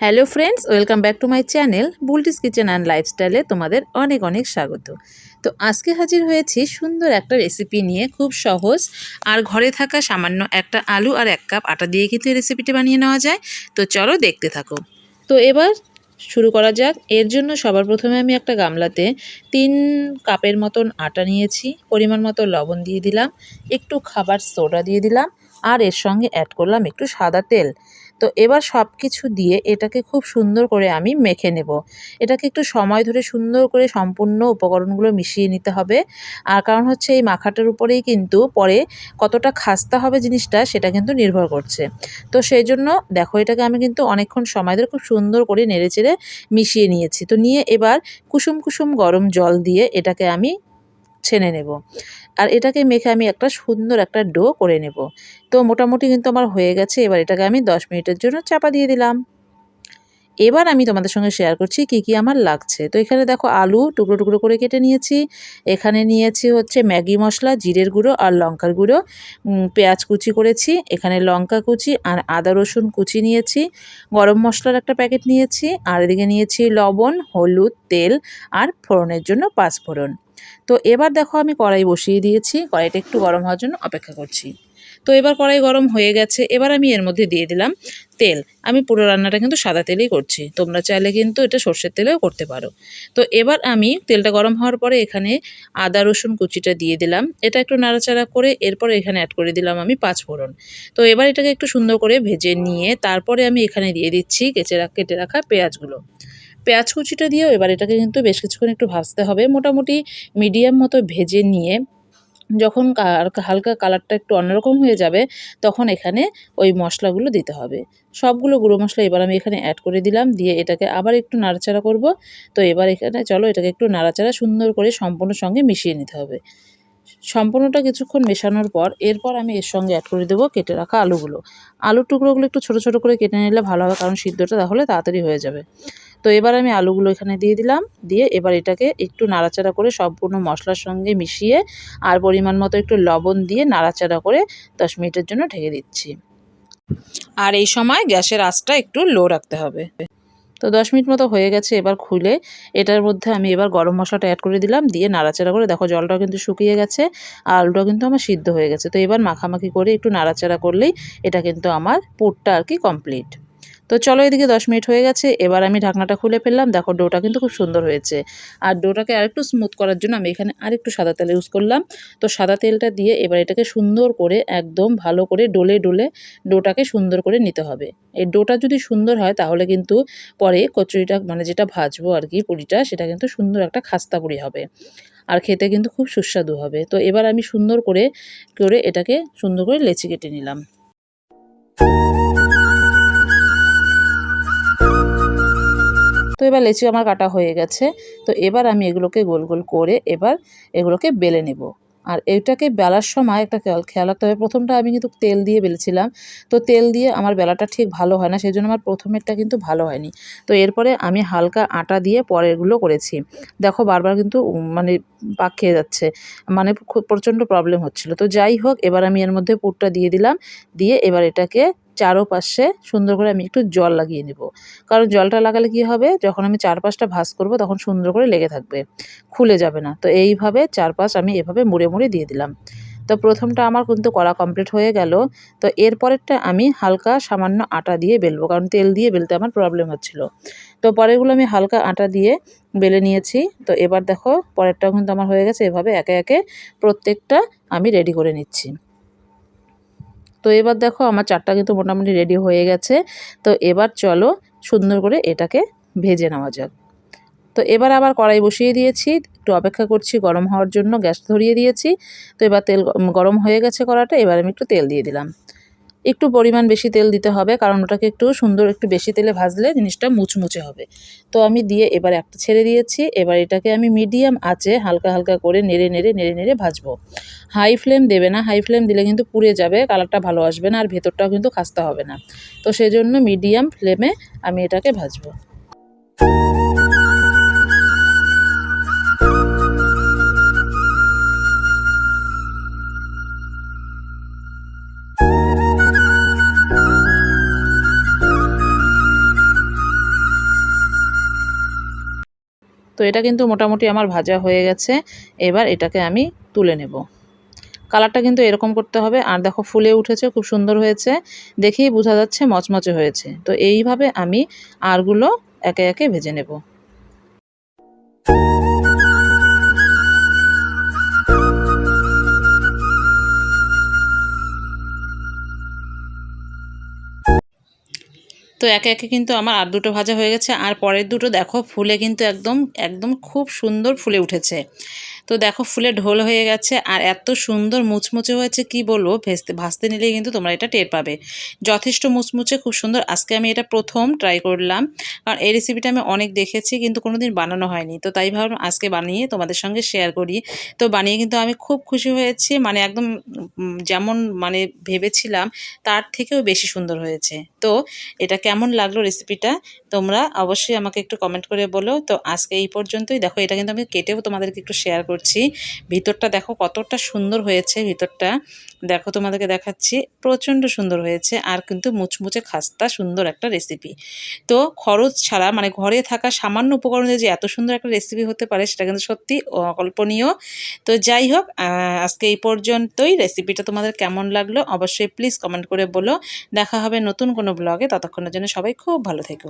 Hello friends welcome back to my channel Bulti's kitchen and লাইফস্টাইলে তোমাদের অনেক অনেক স্বাগত। তো আজকে হাজির হয়েছি সুন্দর একটা রেসিপি নিয়ে, খুব সহজ। আর ঘরে থাকা সামান্য একটা আলু আর এক কাপ আটা দিয়ে কিন্তু এই রেসিপিটি বানিয়ে নেওয়া যায়। তো চলো দেখতে থাকো। তো এবার শুরু করা যাক। এর জন্য সবার প্রথমে আমি একটা গামলাতে তিন কাপের মতন আটা নিয়েছি। পরিমাণ মতো লবণ দিয়ে দিলাম। একটু খাবার সোডা দিয়ে দিলাম। আর এর সঙ্গে অ্যাড করলাম একটু সাদা তেল। তো এবার সব কিছু দিয়ে এটাকে খুব সুন্দর করে আমি মেখে নেব। এটাকে একটু সময় ধরে সুন্দর করে সম্পূর্ণ উপকরণগুলো মিশিয়ে নিতে হবে। আর কারণ হচ্ছে এই মাখাটার উপরেই কিন্তু পরে কতটা খাস্তা হবে জিনিসটা সেটা কিন্তু নির্ভর করছে। তো সেই জন্য দেখো এটাকে আমি কিন্তু অনেকক্ষণ সময় ধরে খুব সুন্দর করে নেড়ে চেড়ে মিশিয়ে নিয়েছি। তো নিয়ে এবার কুসুম কুসুম গরম জল দিয়ে এটাকে আমি ছেনে নেব। আর এটাকে মেখে আমি একটা সুন্দর একটা ডো করে নেব। তো মোটামুটি কিন্তু আমার হয়ে গেছে। এবার এটাকে আমি দশ মিনিটের জন্য চাপা দিয়ে দিলাম। এবার আমি তোমাদের সঙ্গে শেয়ার করছি কি কি আমার লাগছে। তো এখানে দেখো আলু টুকরো টুকরো করে কেটে নিয়েছি। এখানে নিয়েছি হচ্ছে ম্যাগি মশলা, জিরের গুঁড়ো আর লঙ্কার গুঁড়ো। পেঁয়াজ কুচি করেছি। এখানে লঙ্কা কুচি আর আদা রসুন কুচি নিয়েছি। গরম মশলার একটা প্যাকেট নিয়েছি। আর এদিকে নিয়েছি লবণ, হলুদ, তেল আর ফোড়নের জন্য পাঁচ ফোড়ন তো এবার দেখো আমি কড়াই বসিয়ে দিয়েছি, কড়াইটা একটু গরম হওয়ার জন্য অপেক্ষা করছি। তো এবার কড়াই গরম হয়ে গেছে, এবার আমি এর মধ্যে দিয়ে দিলাম তেল। আমি পুরো রান্নাটা কিন্তু সাদা তেলেই করছি, তোমরা চাইলে কিন্তু এটা সর্ষের তেলেও করতে পারো। তো এবার আমি তেলটা গরম হওয়ার পরে এখানে আদা, রসুন কুচিটা দিয়ে দিলাম। এটা একটু নাড়াচাড়া করে এরপর এখানে অ্যাড করে দিলাম আমি পাঁচ ফোড়ন তো এবার এটাকে একটু সুন্দর করে ভেজে নিয়ে তারপরে আমি এখানে দিয়ে দিচ্ছি রাখা, কেটে রাখা পেঁয়াজগুলো। পেঁয়াজ কুচিটা দিয়েও এবার এটাকে কিন্তু বেশ কিছুক্ষণ একটু ভাজতে হবে। মোটামুটি মিডিয়াম মতো ভেজে নিয়ে যখন হালকা কালারটা একটু অন্যরকম হয়ে যাবে, তখন এখানে ওই মশলাগুলো দিতে হবে। সবগুলো গুঁড়ো মশলা এবার আমি এখানে অ্যাড করে দিলাম, দিয়ে এটাকে আবার একটু নাড়াচাড়া করব। তো এবার এখানে চলো এটাকে একটু নাড়াচাড়া সুন্দর করে সম্পূর্ণ সঙ্গে মিশিয়ে নিতে হবে। সম্পূর্ণটা কিছুক্ষণ মেশানোর পর এরপর আমি এর সঙ্গে অ্যাড করে দেবো কেটে রাখা আলুগুলো। আলুর টুকরোগুলো একটু ছোটো ছোটো করে কেটে নিলে ভালো হবে, কারণ সিদ্ধটা তাহলে তাড়াতাড়ি হয়ে যাবে। তো এবার আমি আলুগুলো এখানে দিয়ে দিলাম। দিয়ে এবার এটাকে একটু নাড়াচাড়া করে সম্পূর্ণ মশলার সঙ্গে মিশিয়ে আর পরিমাণ মতো একটু লবণ দিয়ে নাড়াচাড়া করে দশ মিনিটের জন্য ঢেকে দিচ্ছি। আর এই সময় গ্যাসের আঁচটা একটু লো রাখতে হবে। তো দশ মিনিট মতো হয়ে গেছে এবার খুলে। এটার মধ্যে আমি এবার গরম মশলাটা অ্যাড করে দিলাম। দিয়ে নাড়াচাড়া করে দেখো জলটা কিন্তু শুকিয়ে গেছে আর আলুটা কিন্তু আমার সিদ্ধ হয়ে গেছে। তো এবার মাখামাখি করে একটু নাড়াচাড়া করলেই এটা কিন্তু আমার পুরটা আর কি কমপ্লিট তো চলো এদিকে দশ মিনিট হয়ে গেছে, এবার আমি ঢাকনাটা খুলে ফেললাম। দেখো ডোটা কিন্তু খুব সুন্দর হয়েছে। আর ডোটাকে আরেকটু স্মুথ করার জন্য আমি এখানে আরেকটু সাদা তেল ইউজ করলাম। তো সাদা তেলটা দিয়ে এবার এটাকে সুন্দর করে একদম ভালো করে ডোলে ডোলে ডোটাকে সুন্দর করে নিতে হবে। এই ডোটা যদি সুন্দর হয় তাহলে কিন্তু পরে কচুরিটা মানে যেটা ভাজবো আর কি পুরিটা, সেটা কিন্তু সুন্দর একটা খাস্তা পুরি হবে। আর খেতে কিন্তু খুব সুস্বাদু হবে। তো এবার আমি সুন্দর করে করে এটাকে সুন্দর করে লেচি কেটে নিলাম। তো এবার লেচি আমার কাটা হয়ে গেছে। তো এবার আমি এগুলোকে গোল গোল করে এবার এগুলোকে বেলে নেব। আর এইটাকে বেলার সময় একটা খেয়াল রাখতে হবে। প্রথমটা আমি কিন্তু তেল দিয়ে বেলেছিলাম। তো তেল দিয়ে আমার বেলাটা ঠিক ভালো হয় না সেই জন্য আমার প্রথমেরটা কিন্তু ভালো হয়নি। তো এরপরে আমি হালকা আটা দিয়ে পরেরগুলো করেছি। দেখো বারবার কিন্তু মানে পাক খেয়ে যাচ্ছে। মানে খুব প্রচণ্ড প্রবলেম হচ্ছিল। তো যাই হোক, এবার আমি এর মধ্যে পুরটা দিয়ে দিলাম। দিয়ে এবার এটাকে চারোপাশে সুন্দর করে আমি একটু জল লাগিয়ে নেব। কারণ জলটা লাগালে কি হবে? যখন আমি চারপাশটা ভাজ করব, তখন সুন্দর করে লেগে থাকবে, খুলে যাবে না। তো এইভাবে চারপাশ আমি এভাবে মুড়ে মুড়ে দিয়ে দিলাম। তো প্রথমটা আমার কিন্তু করা কমপ্লিট হয়ে গেল। তো এরপরেরটা আমি হালকা সামান্য আটা দিয়ে বেলবো, কারণ তেল দিয়ে বেলতে আমার প্রবলেম হচ্ছিল। তো পরেরগুলো আমি হালকা আটা দিয়ে বেলে নিয়েছি। তো এবার দেখো, পরেরটাও কিন্তু আমার হয়ে গেছে। এভাবে একে একে প্রত্যেকটা আমি রেডি করে নিচ্ছি। তো এবার দেখো আমার চারটা কিন্তু মোটামুটি রেডি হয়ে গেছে। তো এবার চলো সুন্দর করে এটাকে ভেজে নেওয়া যাক। তো এবার আবার কড়াই বসিয়ে দিয়েছি, একটু অপেক্ষা করছি গরম হওয়ার জন্য, গ্যাস ধরিয়ে দিয়েছি। তো এবার তেল গরম হয়ে গেছে কড়াটা, এবার আমি একটু তেল দিয়ে দিলাম। একটু পরিমাণ বেশি তেল দিতে হবে, কারণ ওটাকে একটু সুন্দর একটু বেশি তেলে ভাজলে জিনিসটা মুচমুচে হবে। তো আমি দিয়ে এবার একটা ছেড়ে দিয়েছি, এবার এটাকে আমি মিডিয়াম আঁচে হালকা হালকা করে নেড়ে নেড়ে নেড়ে নেড়ে ভাজবো। হাই ফ্লেম দেবে না, হাই ফ্লেম দিলে কিন্তু পুড়ে যাবে, কালারটা ভালো আসবে না, আর ভেতরটাও কিন্তু খাস্তা হবে না। তো সেজন্য মিডিয়াম ফ্লেমে আমি এটাকে ভাজবো। তো এটা কিন্তু মোটামুটি আমার ভাজা হয়ে গেছে। এবার এটাকে আমি তুলে নেব। কালারটা কিন্তু এরকম করতে হবে। আর দেখো ফুলে উঠেছে, খুব সুন্দর হয়েছে। দেখেই বোঝা যাচ্ছে মচমচে হয়েছে। তো এইভাবে আমি আরগুলো একে একে ভেজে নেব। তো একে একে কিন্তু আমার আর দুটো ভাজা হয়ে গেছে, আর পরের দুটো দেখো, ফুলে কিন্তু একদম একদম খুব সুন্দর ফুলে উঠেছে। তো দেখো ফুলে ঢোল হয়ে গেছে আর এত সুন্দর মুচমুচে হয়েছে, কি বলব? ভেস্তে, ভাসতে নিলেই কিন্তু তোমরা এটা টের পাবে। যথেষ্ট মুচমুচে, খুব সুন্দর। আজকে আমি এটা প্রথম ট্রাই করলাম। কারণ এই রেসিপিটা আমি অনেক দেখেছি, কিন্তু কোনোদিন বানানো হয়নি। তো তাই ভাবলাম আজকে বানিয়ে তোমাদের সঙ্গে শেয়ার করি। তো বানিয়ে কিন্তু আমি খুব খুশি হয়েছি। মানে একদম যেমন মানে ভেবেছিলাম, তার থেকেও বেশি সুন্দর হয়েছে। তো এটা কেমন লাগল রেসিপিটা তোমরা অবশ্যই আমাকে একটু কমেন্ট করে বলো। তো আজকে এই পর্যন্তই। দেখো, এটা কিন্তু আমি কেটেও তোমাদেরকে একটু শেয়ার করছি। ভিতরটা দেখো কতটা সুন্দর হয়েছে, ভিতরটা। দেখো তোমাদেরকে দেখাচ্ছি, প্রচণ্ড সুন্দর হয়েছে আর কিন্তু মুচমুচে খাস্তা সুন্দর একটা রেসিপি তো খরচ ছাড়া মানে ঘরে থাকা সামান্য উপকরণে যে এত সুন্দর একটা রেসিপি হতে পারে সেটা কিন্তু সত্যি অকল্পনীয়। তো যাই হোক আজকে এই পর্যন্তই। রেসিপিটা তোমাদের কেমন লাগল অবশ্যই প্লিজ কমেন্ট করে বলো। দেখা হবে নতুন কোনো ব্লগে ততক্ষণের জন্য সবাই খুব ভালো থেকো।